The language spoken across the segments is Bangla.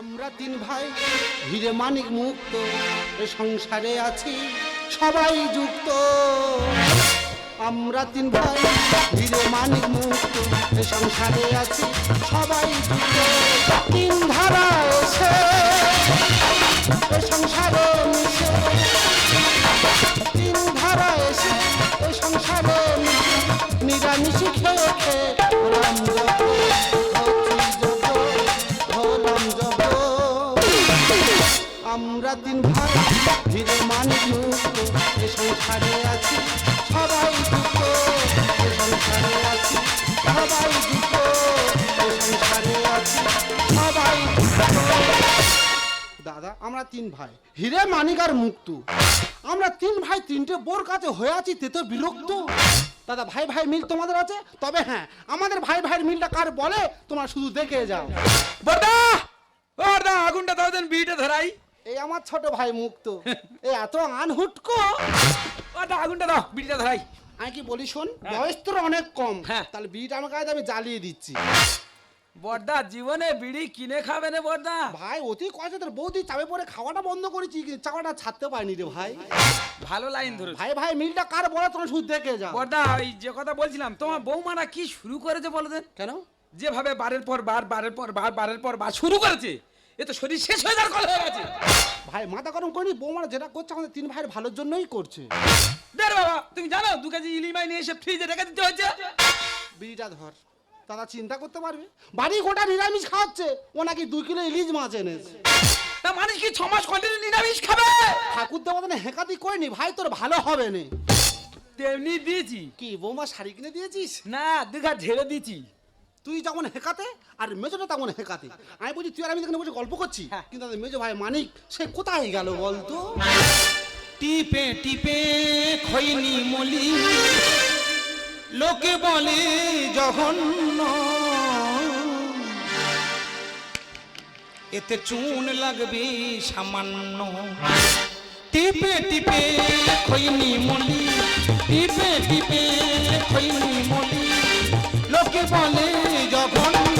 আমরা তিন ভাই, হিরে মানিক মুক্ত সংসারে আছি, সবাই যুক্ত। আমরা তিন ভাই, হিরে মানিক মুক্ত সংসারে আছি, সবাই যুক্ত। তিন ধারা এসে সংসারে মিশে। তিন ধারা এসে সংসারে মিশে। নিরামিষি খেয়ে খেয়ে আমরা তিন ভাই ধীরে মুক্ত, এ সংসারে আছি, সবাই দুঃখ এ সংসারে আছি, সবাই দুঃখ সংসারে আছি, সবাই দাদা, আমরা তিন ভাই, হিরে মানিক আর মুক্তু। আমরা তিন ভাই, তিনটে বোর কাছে হয়ে আছি, তে তো বিরক্ত। দাদা, ভাই ভাই মিল তোমাদের আছে? তবে হ্যাঁ আমাদের ভাই ভাইয়ের মিলটা কার বলে? তোমরা শুধু দেখে যাও। বড়দা বড়দা আগুনটা দাও দেন, বিড়িটা ধরাই। এই আমার ছোট ভাই মুক্ত। এই এত আনহুটকো। বড়দা আগুনটা দাও বিড়িটা ধরাই। আমি কি বলি শোন বয়স তোর অনেক কম। হ্যাঁ। তাহলে বিড়িটা আমার কাছে আমি জ্বালিয়ে দিচ্ছি। বড়দা জীবনে বিড়ি কিনে খাবে না বড়দা ভাই অতি কয়েছে তোর বৌদি চাপে পরে খাওয়াটা বন্ধ করেছি চাওয়াটা ছাড়তে পারিনি রে ভাই। ভালো লাইন ধরে ভাই ভাই মিলটা কার বলে তোমরা শুধু দেখে যাও। বড়দা ওই যে কথা বলছিলাম তোমার বৌমারা কি শুরু করেছে বলো দেন কেন? যেভাবে বারের পর বার বারের পর বার বারের পর বার শুরু করেছে। এ তো শরীর শেষ হয়ে যাওয়ার কথা হয়ে গেছে। ভাই মাথা গরম করিনি বৌমারা যেটা করছে আমাদের তিন ভাইয়ের ভালোর জন্যই করছে। দেখ বাবা তুমি জানো দু কেজি ইলিমাই নিয়ে এসে ফ্রিজে রেখে দিতে হচ্ছে বিড়িটা ধর দাদা চিন্তা করতে পারবে? বাড়ি গোটা নিরামিষ খাওয়াচ্ছে ও নাকি দুই কিলো ইলিশ মাছ এনেছে। তা মানুষ কি ছ মাস কন্টিনিউ নিরামিষ খাবে? ঠাকুর দেবতা হেঁকাতি করিনি ভাই তোর ভালো হবে না। তেমনি দিয়েছি। কি বৌমা শাড়ি কিনে দিয়েছিস? না দুঘা ঝেড়ে দিয়েছি। তুই যেমন হেকাতে আর মেজোটা তেমন হেকাতে। আমি বলছি তুই আর আমি এখানে বসে গল্প করছি? হ্যাঁ। কিন্তু মেজো ভাই মানিক সে কোথায় গেল বলতো? টিপে টিপে খৈনি মলি লোকে বলে জঘন্য। এতে চুন লাগবে সামান্য। টিপে টিপে খৈনি মলি টিপে টিপে খৈনি মলি লোকে বলে জঘন্য।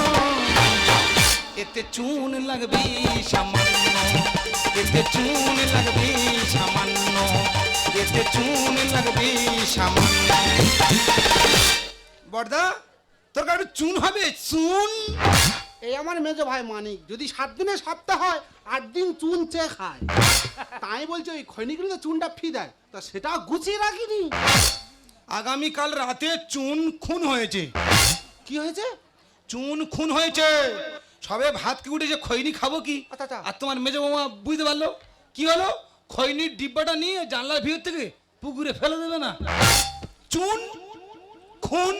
এতে চুন লাগবে সামান্য। এতে চুন লাগবে সামান্য। এতে চুন লাগবে সামান্য। বর্দা তোর কাছে চুন হবে? চুন? এই আমার মেজো ভাই মানিক, যদি সাত দিনে সপ্তাহ হয়, আট দিন চুন চেয়ে খায়। তাই বলছি, ওই খৈনিগুলো তো চুনটা ফি দেয়। তা সেটা গুছিয়ে রাখিনি। আগামীকাল রাতে চুন খুন হয়েছে। কি হয়েছে? চুন খুন হয়েছে। সবে ভাত কি উঠেছে খৈনি খাব কি? আচ্ছা, আচ্ছা। আর তোমার মেজো মামা বুঝতে পারল? কি হলো? খৈনির ডিব্বাটা নিয়ে জানলার ভিতর থেকে পুকুরে ফেলে দেবে না। চুন খুন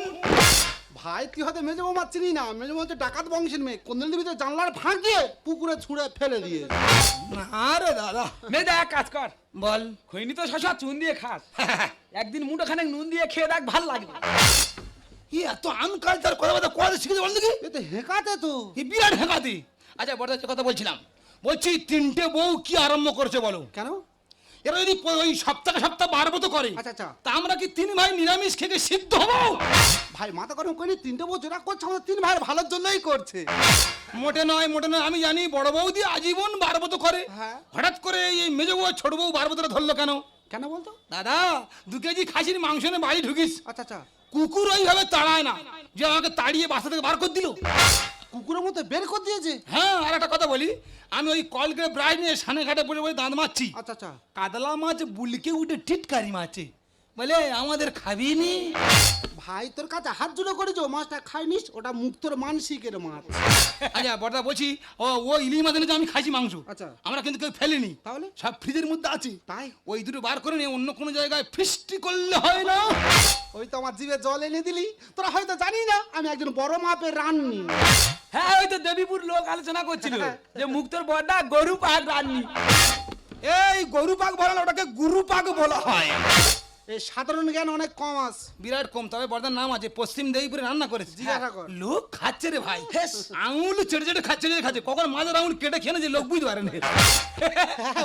ভাই তুই হয়তো মেজো বৌমা চিনি না। মেজো বৌমা হচ্ছে ডাকাত বংশের মেয়ে। কোনদিন ভিতরে জানলার ফাঁক দিয়ে পুকুরে ছুঁড়ে ফেলে দিয়ে আরে দাদা। মেয়েদা এক কাজ কর। বল। খৈনি তো শশা চুন দিয়ে খাস। একদিন মুঠো খানে নুন দিয়ে খেয়ে দেখ ভালো লাগবে। ই এত আনকালচার কথা কথা কথা শিখেছে বল দেখি? এ তো হেঁকাতে তো। এই বিরাট হেঁকাতি। আচ্ছা বড় কথা বলছিলাম। বলছি তিনটে বউ কি আরম্ভ করছে বলো? কেন? এরা যদি ওই সপ্তাহে সপ্তাহ বারবো তো করে আচ্ছা, আচ্ছা। তা আমরা কি তিন ভাই নিরামিষ খেতে সিদ্ধ হব? ভাই মাথা গরম করিনি তিনটে বউ যেটা করছে আমাদের তিন ভাইয়ের ভালোর জন্যই করছে। মোটে নয় মোটে নয় আমি জানি বড় বৌদি আজীবন বারবো তো করে। হ্যাঁ। হঠাৎ করে এই মেজো বউ ছোট বউ বারবো তো ধরলো কেন? কেন বলতো? দাদা দু কেজি খাসির মাংস নিয়ে বাড়ি ঢুকিস। আচ্ছা আচ্ছা। কুকুর ওইভাবে তাড়ায় না যে আমাকে তাড়িয়ে বাসা থেকে বার করে দিল। কুকুরের মতো বের করে দিয়েছে। হ্যাঁ আর একটা কথা বলি আমি ওই কলকে ব্রাই নিয়ে সানে ঘাটে বসে বসে দাঁত মারছি। আচ্ছা আচ্ছা। কাতলা মাছ বুলকে উঠে টিটকারি মাছে বলে আমাদের খাবি নি? ভাই তোর কাছে হাত জুড়ে করেছ মাছটা খাইনিস ওটা মুক্তর মানসিকের মাছ। আচ্ছা বড়দা বলছি ও ও ইলি মাছ এনেছে আমি খাইছি মাংস। আচ্ছা। আমরা কিন্তু কেউ ফেলিনি। তাহলে? সব ফ্রিজের মধ্যে আছে। তাই? ওই দুটো বার করে নিয়ে অন্য কোনো জায়গায় ফিস্টি করলে হয় না। ওই তো আমার জিভে জল এনে দিলি। তোরা হয়তো জানি না আমি একজন বড় মাপের রাননি হ্যাঁ ওই তো দেবীপুর লোক আলোচনা করছিল যে মুক্তর বড়টা গরু পাক রাননি এই গরু পাক বলা না ওটাকে গুরু পাক বলা হয়। এই সাধারণ জ্ঞান অনেক কম আস। বিরাট কম তবে বর্দার নাম আছে পশ্চিম দেবীপুরে রান্না করেছে জিজ্ঞাসা কর। লোক খাচ্ছে রে ভাই। আঙুল চেটে চেটে খাচ্ছে চেটে খাচ্ছে। কখন মাঝের আঙুল কেটে খেয়ে নিয়েছে লোক বুঝতে পারে না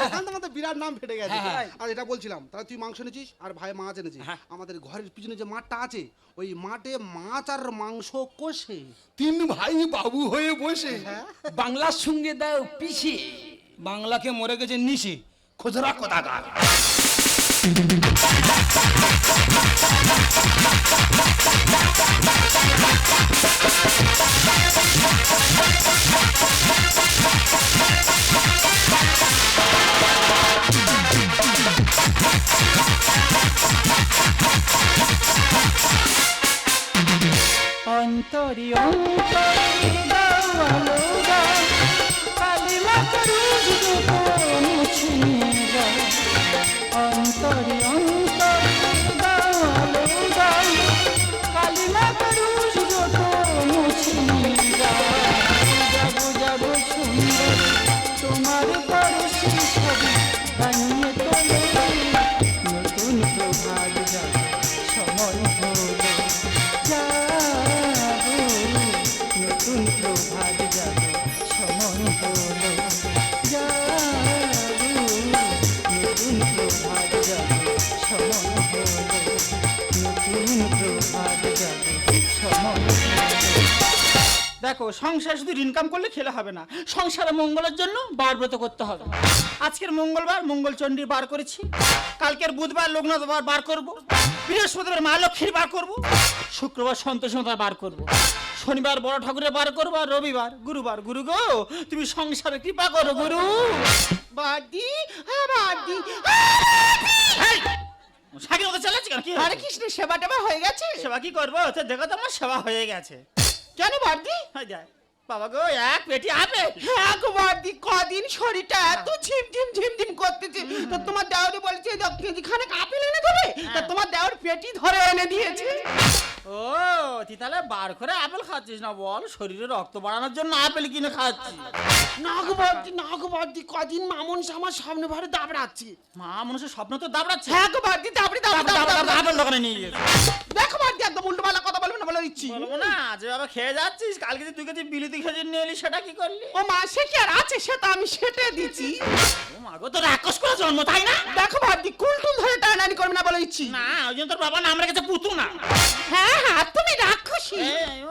ওখান থেকে আমাদের বিরাট নাম ফেটে গেছে। হ্যাঁ। আর এটা বলছিলাম তাহলে তুই মাংস এনেছিস আর ভাই মাছ এনেছিস হ্যাঁ। আমাদের ঘরের পিছনে যে মাঠটা আছে ওই মাঠে মাছ আর মাংস কষে। তিন ভাই বাবু হয়ে বসে। বাংলার সঙ্গে দাও পিছিয়ে বাংলাকে মরে গেছে নিশে খোঁজরা কোথাকার। দেখো সংসার শুধু ইনকাম করলে খেলে হবে না। সংসারে মঙ্গলের জন্য বার ব্রত করতে হবে। আজকের মঙ্গলবার মঙ্গলচণ্ডী বার করেছি। কালকের বুধবার লোকনাথ বার বার করব। বৃহস্পতিবার মা লক্ষ্মীর বার করব। শুক্রবার সন্তোষতা বার করব। শনিবার বড় ঠাকুরের বার করব আর রবিবার গুরুবার। গুরু গো তুমি সংসারে কৃপা করো গুরু। বাদি হ্যাঁ বাদি সাকির মতো চালাচ্ছি কেন? কি হয়েছে? হরে কৃষ্ণ সেবা টেবা হয়ে গেছে। সেবা কি করব? তো দেখো তো আমার সেবা হয়ে গেছে। কেন হয়ে যায় বাবা গো এক পেটি আপেল এক গো কদিন শরীরটা এত ঝিমঝিম ঝিমঝিম করতেছে। তো তোমার দেওয়ারি বলছে দশ কেজি খানে আপেল এনে দেবে? তা তোমার দেওয়ার পেটি ধরে এনে দিয়েছে। ও তুই তাহলে বার করে আপেল খাচ্ছিস না বল? শরীরে রক্ত বাড়ানোর জন্য আপেল কিনে খাচ্ছি নাগ বার্দি নাগ বার্দি কদিন মামন আমার সামনে ভারে দাবড়াচ্ছে। মা মানুষের স্বপ্ন তো দাবড়াচ্ছে। হ্যাঁ গো বার্দি দাবড়ি দাবড়ি দোকানে নিয়ে গেছে। দেখো বার্দি একদম উল্টো পাল্টা কথা বলবে না বলে দিচ্ছি। বলব না যেভাবে খেয়ে যাচ্ছিস কালকে যে তুই কাছে বিলিতি খেজুর নিয়ে এলি সেটা কি করলি? ও মা সে কি আর আছে? সে তো আমি সেটে দিচ্ছি। ও মা গো তোর রাক্ষস করে জন্ম তাই না? দেখো বার্দি কুলটুল ধরে টানানি করবে না বলে দিচ্ছি। না ওই জন্য তোর বাবা নাম রেখেছে পুতু না। হ্যাঁ হ্যাঁ তুমি রাক্ষসী।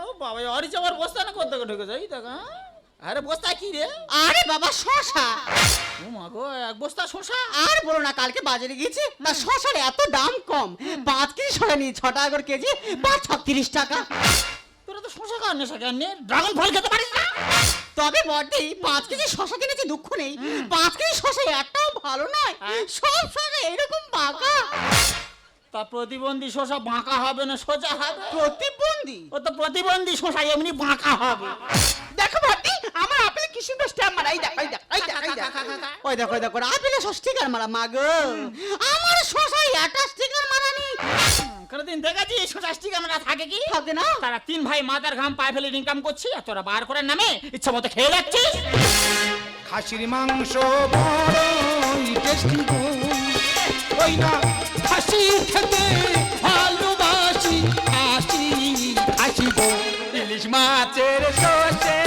ও বাবা অরিচ আমার বস্তা না করতে ঢুকে যাই দেখ হ্যাঁ? আরে বস্তা কি রে? আরে বাবা শশা। ও মা গো এক বস্তা শসা আর বলো না কালকে বাজারে গিয়েছি না শশার এত দাম কম পাঁচ কেজি শশা নিয়ে ছ টাকা করে কেজি পাঁচ ছত্রিশ টাকা। তোরা তো শসা খাওয়ার নেশা কেন ড্রাগন ফল খেতে পারিস না? তবে বটে পাঁচ কেজি শশা কিনেছি দুঃখ নেই। পাঁচ কেজি শশা একটাও ভালো নয় সব শশা এরকম বাঁকা। তা প্রতিবন্ধী শসা বাঁকা হবে না সোজা হবে? প্রতিবন্ধী? ও তো প্রতিবন্ধী শসা এমনি বাঁকা হবে। দেখো ভাটি আমার আপেলে কি সুন্দর স্ট্যাম্প মারা? এই দেখ এই দেখ এই দেখ এই দেখ। ওই দেখো ওই দেখো আপেলে স্টিকার মারা মা গো। আমার শশায় একটা স্টিকার মারা নেই। কোনদিন দেখেছি শসা স্টিক আমরা থাকে কি? থাকে না। তারা তিন ভাই মাথার ঘাম পায়ে ফেলে ইনকাম করছি আর তোরা বার করার নামে ইচ্ছা মতো খেয়ে যাচ্ছিস। খাসির মাংস বড়ই টেস্টি গো। ওই না খাসি খেতে ভালোবাসি খাসি খাসি গো। ইলিশ মাছের সর্ষে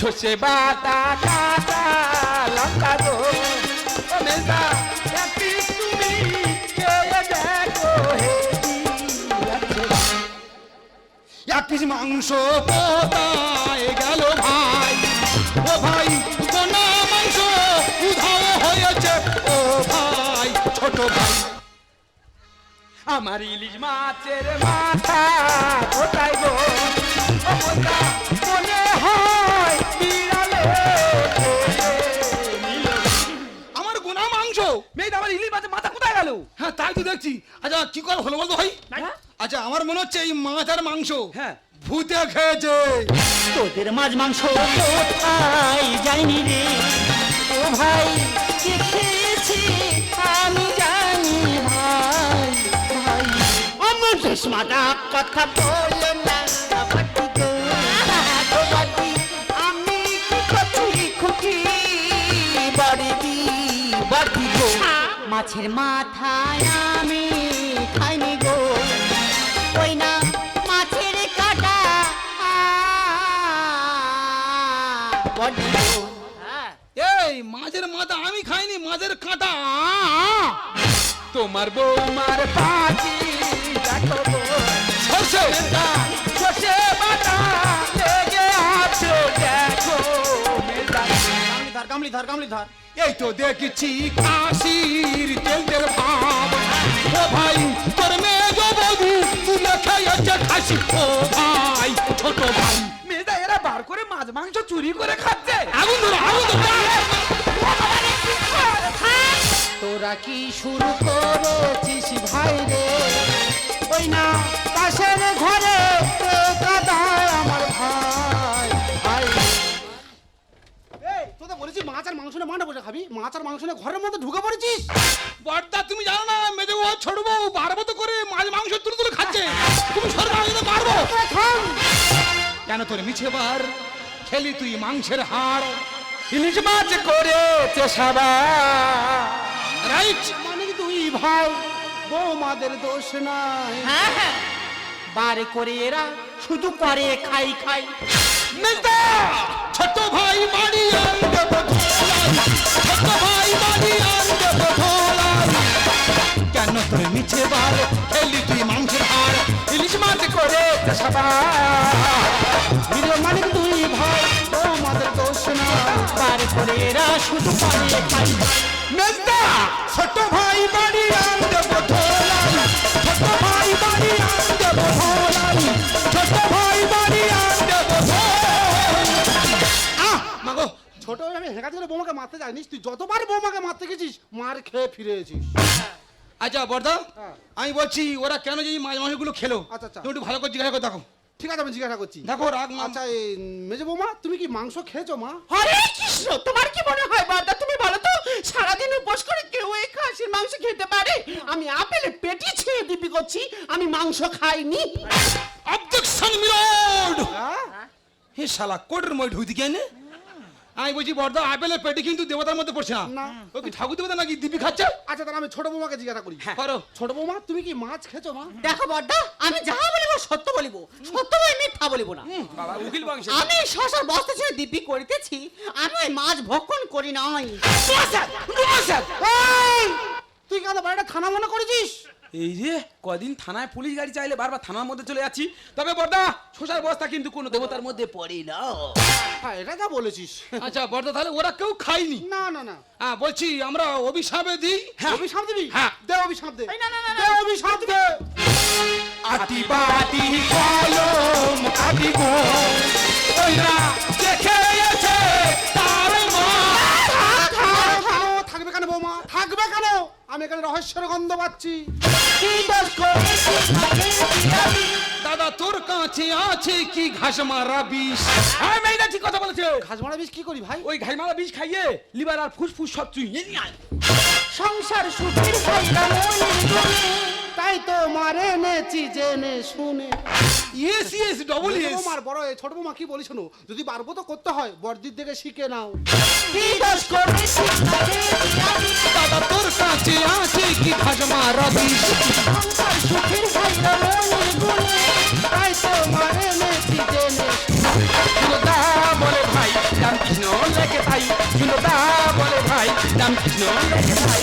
সর্ষে বাটা কাটা লঙ্কা গো ও মেজদা এক পিস তুমি দেখো মাংস কোথায় গেল ভাই ও ভাই আমার ইলিশ মাছের মাথা কোথায় গো? মনে হয় বিড়ালে আমার গুনা মাংস। মেয়ে আমার ইলিশ মাছের মাথা কোথায় গেল? হ্যাঁ তাই তো দেখছি। আচ্ছা কি করে হলো বলতো ভাই। হ্যাঁ? আচ্ছা আমার মনে হচ্ছে এই মাছ আর মাংস হ্যাঁ। ভূতে খেয়েছে। তোদের মাছ মাংস কোথায় যায়নি রে? ও ভাই রেশমাটা কথা বলো না আমি বাড়ি দি গো। মাছের মাথায় আমি খাইনি গো। ওই না মাছের কাটা বডি গো। এই মাছের মাথা আমি খাইনি মাছের কাঁটা তোমার বৌমার পাটি কামলি ধর কামলি ধর এই তো দেখছি কাশির তেল তেল ভাব ও ভাই তোর মেয়ে বধু তুলে খেয়েছে খাসি। ও ভাই ছোট ভাই। মেজদা এরা বার করে মাছ মাংস চুরি করে খাচ্ছে। আগুন ধরো আগুন তোরা কি শুরু করেছিস ভাই রে? ওই না পাশের ঘরে কাদায় আমার ভাই। ভাই। তোদের বলেছি মাছ আর মাংস না বসে খাবি মাছ আর মাংস না ঘরের মধ্যে ঢুকে পড়েছিস? বর্দা তুমি জানো না মেজে বউ ছোট বউ বারবো তো করে মাছ মাংস তুলে তুলে খাচ্ছে। তুমি সরকার মারবো। কেন তোর মিছে বার? খেলি তুই মাংসের হাড়। ইলিশ মাছ করেছে সাবা রাইট। মানে তুই ভাই? বৌমাদের দোষ নাই। হ্যাঁ হ্যাঁ। বারে করে এরা শুধু করে খাই খাই। ছোট ভাই বাড়ি আনবে ছোট ভাই বাড়ি কেন তোর মিছে বার? খেলি তুই মাংসের হাড় ইলিশ মাছ সাবা মানে তুই ভাই বৌমাদের দোষ নাই করে এরা শুধু করে খাই। মেজদা ছোট ভাই বাড়ি আনবে বধলাই ছোট ভাই বাড়ি আনবে বধলাই ছোট ভাই বাড়ি বধলাই আহ মাগো ছোট আমি হেঁকাতে করে বৌমাকে মারতে যাইনিস তুই যতবার বৌমাকে মারতে গেছিস মার খেয়ে ফিরে এসিস আচ্ছা বর্দা হ্যাঁ। আমি বলছি ওরা কেন যে মাছ মাংসগুলো খেলো। আচ্ছা, আচ্ছা। তুমি একটু ভালো করে জিজ্ঞাসা করে দেখো। ঠিক আছে আমি জিজ্ঞাসা করছি। দেখো রাগ না আচ্ছা এই মেজে বৌমা তুমি কি মাংস খেয়েছো মা? হরে কৃষ্ণ তোমার কি মনে হয় বর্দা তুমি বলো তো সারাদিন উপোস করে কেউ এই খাসির মাংস খেতে পারে? আমি আপেলে পেটি ছেড়ে দিবি করছি আমি মাংস খাইনি। অবজেকশন মিলোড হ্যাঁ? হে শালা কোডের মই ঢুই দিকে নে। আমি বলছি বর্দা আপেলের পেটে কিন্তু দেবতার মধ্যে পড়ছে না। না। ও কি ঠাকুর দেবতা নাকি দিবি খাচ্ছে? আচ্ছা তাহলে আমি ছোট বৌমাকে জিজ্ঞাসা করি। করো। ছোট বৌমা তুমি কি মাছ খেয়েছো মা? দেখো বর্দা আমি যা বলিব সত্য বলিব। সত্য বই মিথ্যা বলিব না। বাবা উকিল বংশ আমি শশার বস্তা ছেড়ে দিব্যি করিতেছি আমি ওই মাছ ভক্ষণ করি নাই। এই, তুই কেন বাড়িটা থানা মনে করেছিস? এই রে কদিন থানায় পুলিশ গাড়ি চাইলে বারবার থানার মধ্যে চলে যাচ্ছি। তবে বর্দা শোষার বস্তা কিন্তু কোনো দেবতার মধ্যে পড়ে না। হ্যাঁ এটা যা বলেছিস। আচ্ছা বর্দা তাহলে ওরা কেউ খায়নি? না না না। হ্যাঁ বলছি আমরা অভিশাপে দিই? হ্যাঁ। অভিশাপ দিবি? হ্যাঁ। দে অভিশাপ দে। না, না, না, না। দে অভিশাপ দে। আতি বাটি কলম কাটি গো ওইরা দেখে আছে তার মা। থাকবে কেন বৌমা? থাকবে কেন? আমি এখানে রহস্যের গন্ধ পাচ্ছি। দাদা তোর কাছে আছে কি ঘাস মারা বিষ? হ্যাঁ মেয়েটা ঠিক কথা বলেছে। ঘাস মারা বিষ কি করি ভাই? ওই ঘাস মারা বিষ খাইয়ে লিভার আর ফুসফুস সব চুই সংসার সুখের। তাই তো মারে নেছি জেনে শুনে। ইয়েস ইয়েস ডবল ইয়েস বৌমার বড় এ, ছোট বৌমা কি বলি শোনো যদি পারব তো করতে হয় বড়দির থেকে শিখে নাও। কি দোষ আমি। দাদা তোর কাছে আছে কি বিষ সংসার সুখের খাইলা মনের গুণে। তাই তো মারে নেছি জেনে সুন্দা বলে ভাই রাম কৃষ্ণ লেগে ভাই সুন্দা বলে ভাই রাম কৃষ্ণ লেগে ভাই।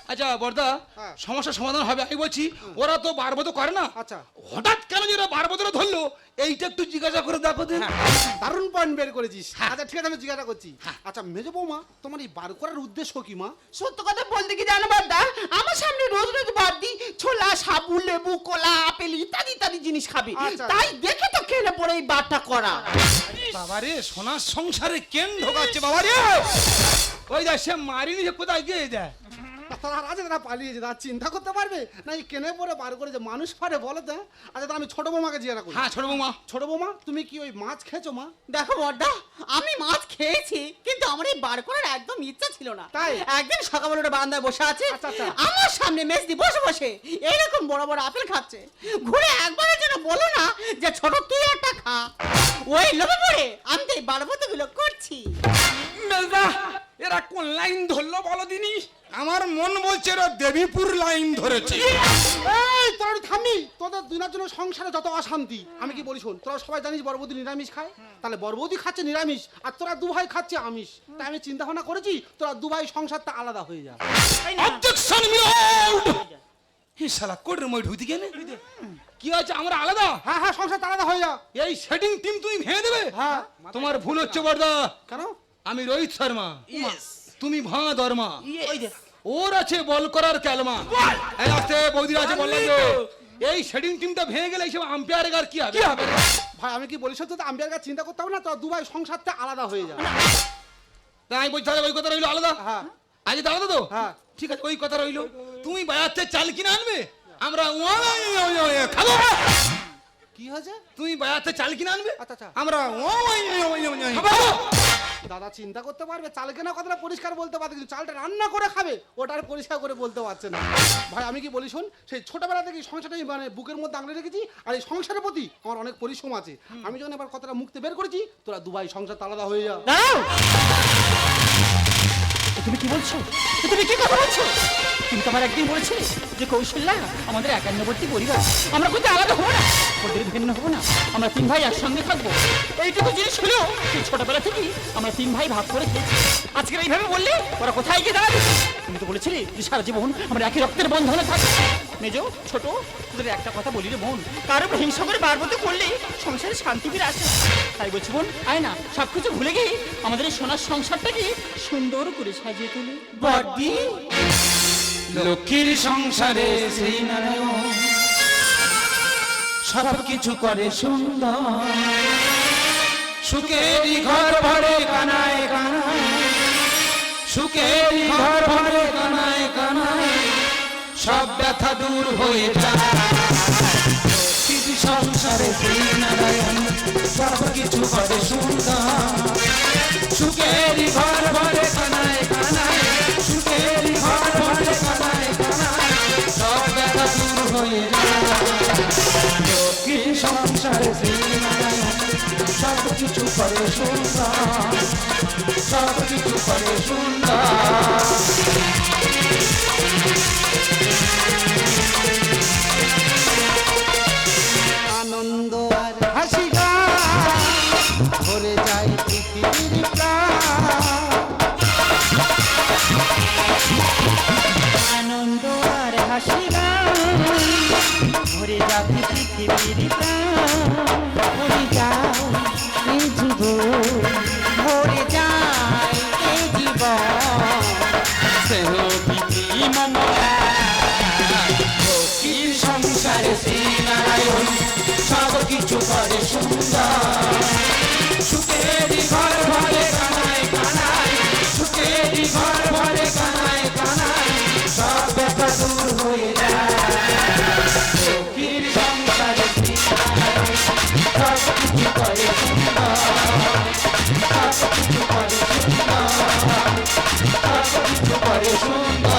আচ্ছা বর্দা হ্যাঁ। সমস্যার সমাধান হবে আমি বলছি ওরা তো বারবত করে না। আচ্ছা। হঠাৎ কেন যে ওরা বারবতরা ধরলো? এইটা একটু জিজ্ঞাসা করে দেখো দিন দারুণ পয়েন্ট বের করেছিস। আচ্ছা ঠিক আছে আমি জিজ্ঞাসা করছি। আচ্ছা মেজো বৌমা তোমার এই বার করার উদ্দেশ্য কি মা? সত্য কথা বলতে কি জানো বাদা আমার সামনে রোজ রোজ বাদি ছোলা সাবু লেবু কলা আপেল ইত্যাদি ইত্যাদি জিনিস খাবে। আচ্ছা। তাই দেখে তো খেলে পরে এই বারটা করা। বাবারে সোনার সংসারে কেন ঢোকাচ্ছে বাবারে? ওই দেখ সে মারিনি যে কোথায় গিয়ে দেয় তারা আছে তারা পালিয়েছে তারা চিন্তা করতে পারবে? না এই কেনে পরে বার করে যে মানুষ পারে বলো তো আচ্ছা তা আমি ছোট বৌমাকে জিজ্ঞাসা করি। হ্যাঁ ছোট বৌমা। ছোট বৌমা তুমি কি ওই মাছ খেয়েছো মা? দেখো বড়দা আমি মাছ খেয়েছি কিন্তু আমার এই বার করার একদম ইচ্ছা ছিল না। তাই? একদিন সকালবেলা ওটা বারান্দায় বসে আছে। আচ্ছা, আচ্ছা। আমার সামনে মেজদি বসে বসে এইরকম বড় বড় আপেল খাচ্ছে। ঘুরে একবারের জন্য বলো না যে ছোট তুই একটা খা। ওই লোভে পড়ে আমি তো এই বারবতগুলো করছি। মেজদা এরা কোন লাইন ধরলো বলো দিনি? আমার মন বলছে এরা দেবীপুর লাইন ধরেছে। এই তোরা থামবি। তোদের দিনের জন্য সংসারে যত অশান্তি। আমি কি বলি শোন তোরা সবাই জানিস বড়বৌদি নিরামিষ খায়? তাহলে বড়বৌদি খাচ্ছে নিরামিষ আর তোরা দুভাই খাচ্ছে আমিষ। তাই আমি চিন্তা ভাবনা করেছি তোরা দু ভাই সংসারটা আলাদা হয়ে যাবে। অবজেকশন মিলাউড হে শালা কোডের মই ঢুইতে গেলে কি হয়েছে আমরা আলাদা? হ্যাঁ হ্যাঁ সংসারটা আলাদা হয়ে যা এই সেটিং টিম তুমি ভেঙে দেবে? হ্যাঁ। তোমার ভুল হচ্ছে বর্দা। কেন? আমি রোহিত শর্মা তুমি ভাঙা দরমা ওই যে ওর আছে বল করার ক্যালমা আসতে বৌদির আছে বললাম এই শেডিং টিমটা ভেঙে গেলে এইসব আম্পায়ার আর কি হবে ভাই আমি কি বলি সত্যি তো আম্পিয়ার কাছে চিন্তা করতে হবে না তোরা দু ভাই সংসারটা আলাদা হয়ে যাবে তাই আমি বলছি তাহলে ওই কথা রইল আলাদা হ্যাঁ আগে আলাদা তো হ্যাঁ। ঠিক আছে ওই কথা রইল তুমি বাজার চাল কিনে আনবে আমরা খাব কি হয়েছে তুমি বাজার চাল কিনে আনবে আচ্ছা, আচ্ছা। আমরা দাদা চিন্তা করতে পারবে? চাল কেনা কথাটা পরিষ্কার বলতে পারবে কিন্তু চালটা রান্না করে খাবে ওটা আর পরিষ্কার করে বলতে পারছে না। ভাই আমি কি বলি শোন সেই ছোটবেলা থেকে সংসারটাই মানে বুকের মধ্যে আঙড়ে রেখেছি আর এই সংসারের প্রতি আমার অনেক পরিশ্রম আছে। আমি যখন এবার কথাটা মুক্তি বের করেছি তোরা দুবাই সংসার আলাদা হয়ে যা। তুমি কি বলছো? তুমি কি কথা বলছো? তুমি তো আমার একদিন বলেছিলে যে কৌশল্যা আমাদের একান্নবর্তী পরিবার। আমরা কোথাও আলাদা হব না, ওদের ভিন্ন হব না। আমরা তিন ভাই একসঙ্গে থাকব। এইটুকু জিনিস হলো সেই ছোটবেলা থেকেই আমরা তিন ভাই ভাগ করে খেয়েছি। আজকে এইভাবে বললে ওরা কোথায় গিয়ে দাঁড়াবে? তুমি তো বলেছিলে যে সারা জীবন আমরা একই রক্তের বন্ধনে থাকব। মেজ, ছোট, তোদের একটা কথা বলি রে বোন। কারও হিংসা করে বারবতে করলে সংসারে শান্তি ফিরে আসে তাই বলছি বোন, আয় না সব কিছু ভুলে গিয়ে আমাদের এই সোনার সংসারটাকে সুন্দর করে সাজিয়ে তুলি। বড়দি লক্ষ্মীর সংসারে নারায়ণ। সব কিছু করে সুন্দর। সুখেরই ঘর ভরে কানায় কানায়। সুখেরই ঘর ভরে কানায় কানায়। সব ব্যথা দূর হয়ে যায়। সংসারে সেই নারায়ণ। সব কিছু করে সুন্দর। সুখেরই ঘর ভরে সুন্দর সব কিছু করে সুন্দর আনন্দ আর হাসি ভরে যায় পৃথিবীর করে সুন্দর। সুখেরই ঘর ভরে কানায় কানায়, সুখেরই ঘর ভরে কানায় কানায়, সব ব্যথা দূর হয়ে যায়। লক্ষ্মীর সংসারে সব কিছু করে সুন্দর সব কিছু করে সুন্দর সব কিছু করে সুন্দর।